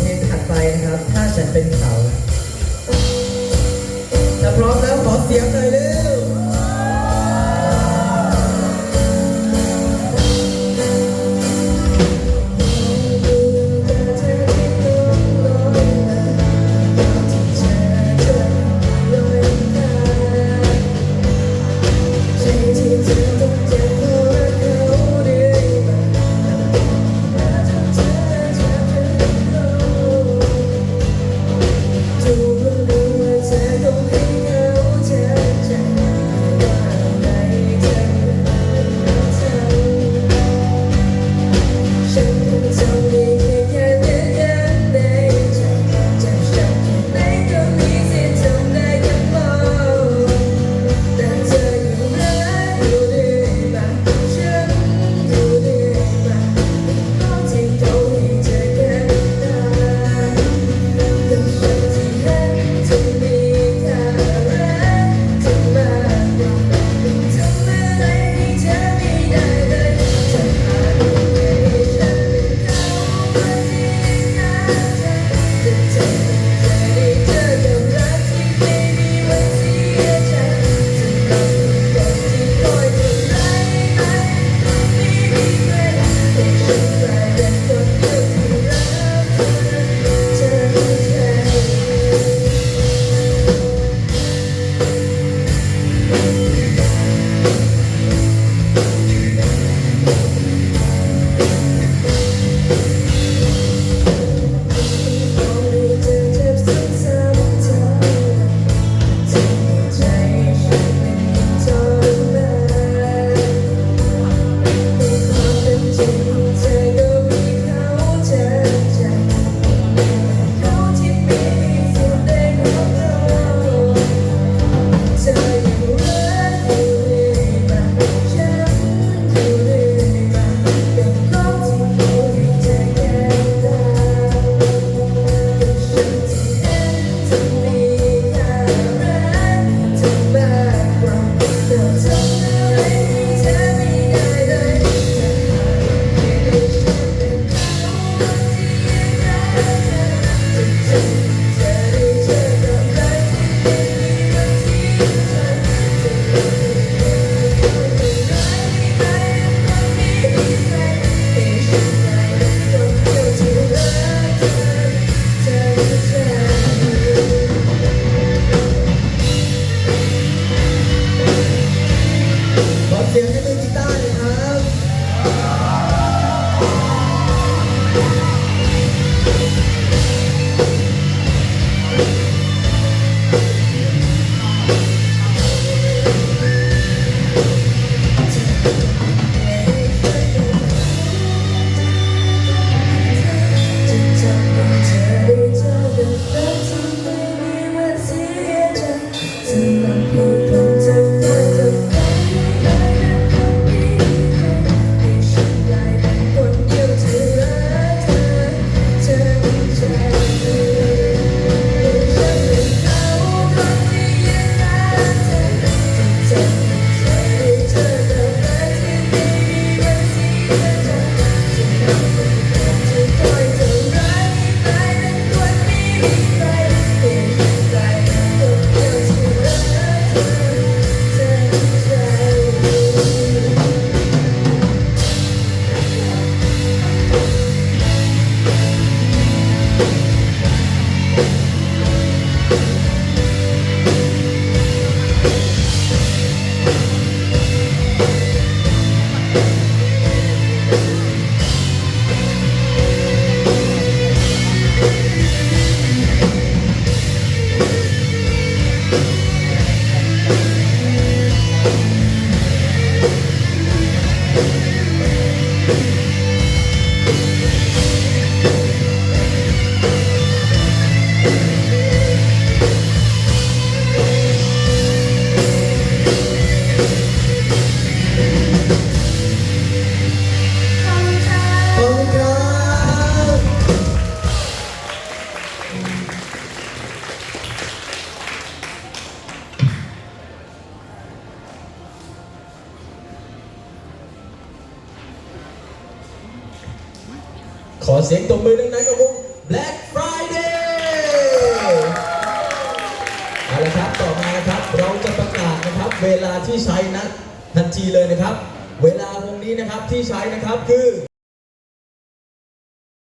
เพลงถัดไปนะครับ ถ้าฉันเป็นเขาถ้าพร้อมแล้วขอเสียงหน่ยเลย เสียงให้มือกีตาร์เลยครับ ขอเสียงตบมือดังๆกับวง Black Friday เอาละครับต่อมานะครับเราจะประกาศนะครับเวลาที่ใช้นะทันทีเลยนะครับ เวลาวงนี้นะครับที่ใช้นะครับคือ